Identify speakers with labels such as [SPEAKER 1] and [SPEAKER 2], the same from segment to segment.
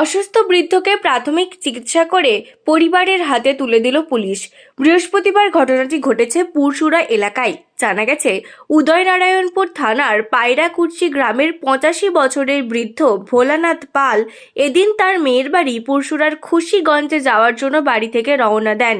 [SPEAKER 1] অসুস্থ বৃদ্ধকে প্রাথমিক চিকিৎসা করে পরিবারের হাতে তুলে দিল পুলিশ। বৃহস্পতিবার ঘটনাটি ঘটেছে পুরসুরা এলাকায়। জানা গেছে, উদয়নারায়ণপুর থানার পায়রাকুর্চি গ্রামের পঁচাশি বছরের বৃদ্ধ ভোলানাথ পাল এদিন তার মেয়ের বাড়ি পুরসুরার খুশিগঞ্জে যাওয়ার জন্য বাড়ি থেকে রওনা দেন।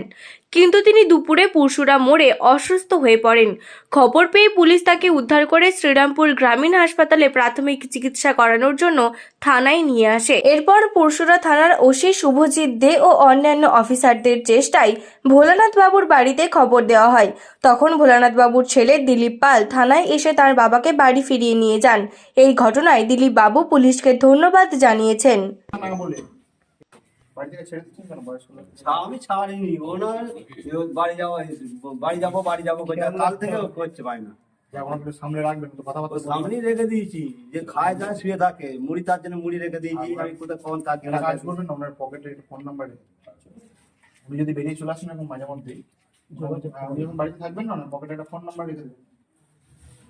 [SPEAKER 1] কিন্তু তিনি দুপুরে পরশুরা মোড়ে অসুস্থ হয়ে পড়েন। খবর পেয়ে পুলিশ তাকে উদ্ধার করে শ্রীরামপুর গ্রামীণ হাসপাতালে প্রাথমিক চিকিৎসা করানোর জন্য থানায় নিয়ে আসে। এরপর পরশুরা থানার ওসি শুভজিৎ দে ও অন্যান্য অফিসারদের চেষ্টায় ভোলানাথ বাবুর বাড়িতে খবর দেওয়া হয়। তখন ভোলানাথ বাবুর ছেলে দিলীপ পাল থানায় এসে তার বাবাকে বাড়ি ফিরিয়ে নিয়ে যান। এই ঘটনায় দিলীপ বাবু পুলিশকে ধন্যবাদ জানিয়েছেন।
[SPEAKER 2] বাড়ি থেকে ছেড়ে দিচ্ছেন কেন? বয়স্ক লোক
[SPEAKER 3] আমি ছাড়িনি। ওনার ও বাড়ি যাওয়া বাড়ি যাব বাড়ি যাব কাল থেকে করছে পাই না।
[SPEAKER 2] এখন সামনে রাখবেন তো কথাবার্তা
[SPEAKER 3] সামনেই রেখে দিয়েছি। যে খায় যায় শুয়ে থাকে মুড়ি তার জন্য মুড়ি রেখে দিয়েছি আমি কোথায় কখন তার জন্য
[SPEAKER 2] কাজ করবেন আপনার পকেটে একটু ফোন নাম্বার উনি যদি বেরিয়ে চলে আসেন এখন মাঝে মধ্যেই উনি যখন বাড়িতে থাকবেন না ওনার পকেটে একটা ফোন নাম্বার রেখে দেবেন।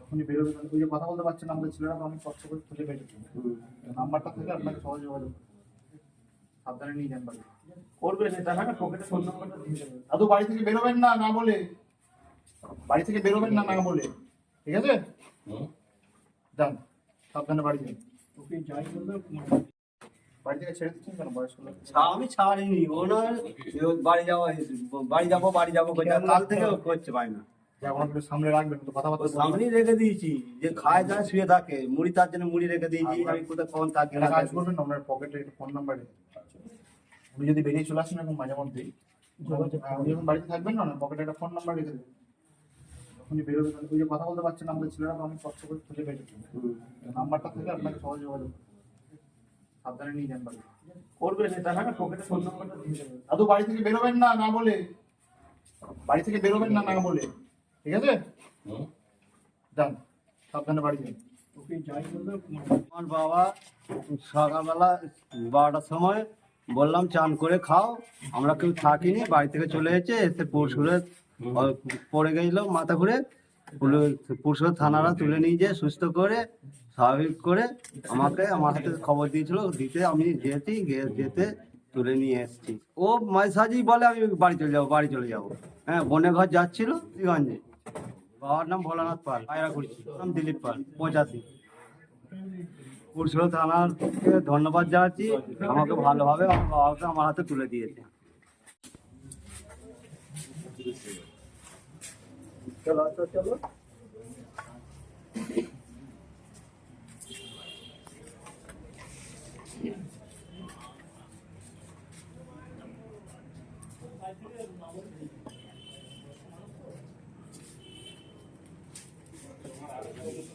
[SPEAKER 2] যখনই বেরোবেন ওই যে কথা বলতে পারছেন আমাদের ছেলেরা তো অনেক কষ্ট করে খুঁজে পেয়েছে নাম্বারটা থেকে আপনাকে সহজ যোগাযোগ। সাবধানে নিয়ে যান বাড়ি করবেন এটা হ্যাঁ পকেটে ফোন নাম্বারটা দিয়ে দেবেন দাদু বাড়ি থেকে বেরোবেন না না বলে। বাড়ি থেকে বেরোবেন না না বলে। ঠিক আছে? যান সাবধানে বাড়ি যান। ওকে যাই বলবে বাড়ি থেকে ছেড়ে দিচ্ছেন কেন? বয়স্ক
[SPEAKER 3] আমি ছাড়িনি ওনার বাড়ি যাওয়া বাড়ি যাব বাড়ি যাব কাল থেকে করছে পাই না।
[SPEAKER 2] সামনে রাখবেন তো।
[SPEAKER 3] সামনেই রেখে দিয়েছি। যে খায় শুয়ে থাকে মুড়ি তার জন্য মুড়ি রেখে দিয়েছি আমি কোথায় কখন তার জন্য
[SPEAKER 2] একটা কাজ করবেন আপনার পকেটে ফোন নাম্বার উনি যদি বেরিয়ে চলে আসেন এখন মাঝে মধ্যেই উনি যখন বাড়িতে থাকবেন না পকেটে একটা ফোন নাম্বার রেখে দেবেন। যখনই বেরোবেন ওই যে কথা বলতে পারছেন আমাদের ছেলেরা তো অনেক কষ্ট করে খুঁজে পেয়েছে। নাম্বারটা থেকে আপনাকে সহজ যোগাযোগ সাবধানে নিয়ে যান বাড়ি হ্যাঁ পকেটে ফোন নাম্বারটা দিয়ে দেবেন। দাদু বাড়ি থেকে বেরোবেন না না বলে? বাড়ি থেকে বেরোবেন না না বলে? ঠিক আছে? যান সাবধানে বাড়ি যান। ওকে যাই বলবে
[SPEAKER 3] আমার বাবা সকালবেলা বারোটার সময় বললাম চান করে খাও আমরা কেউ থাকিনি বাড়ি থেকে চলে এসেছে এসে পরশুরে পড়ে গেছিল মাথা ঘুরে পরশুর থানারা তুলে নিয়ে যেয়ে সুস্থ করে স্বাভাবিক করে আমাকে আমার হাতে খবর দিয়েছিল দিতে আমি যেতে গিয়ে- যেতে তুলে নিয়ে এসেছি। ও মাঝে সাঝেই বলে আমি বাড়ি চলে যাব বাড়ি চলে যাব। হ্যাঁ বনে ঘর যাচ্ছিল গঞ্জে বাবার নাম ভোলানাথ পাল পায়রা করছি নাম দিলীপ পাল পঁচাশি পুরসুরা থানাকে ধন্যবাদ জানাচ্ছি আমাকে ভালোভাবে আমার বাবাকে আমার হাতে তুলে দিয়েছে চলো তো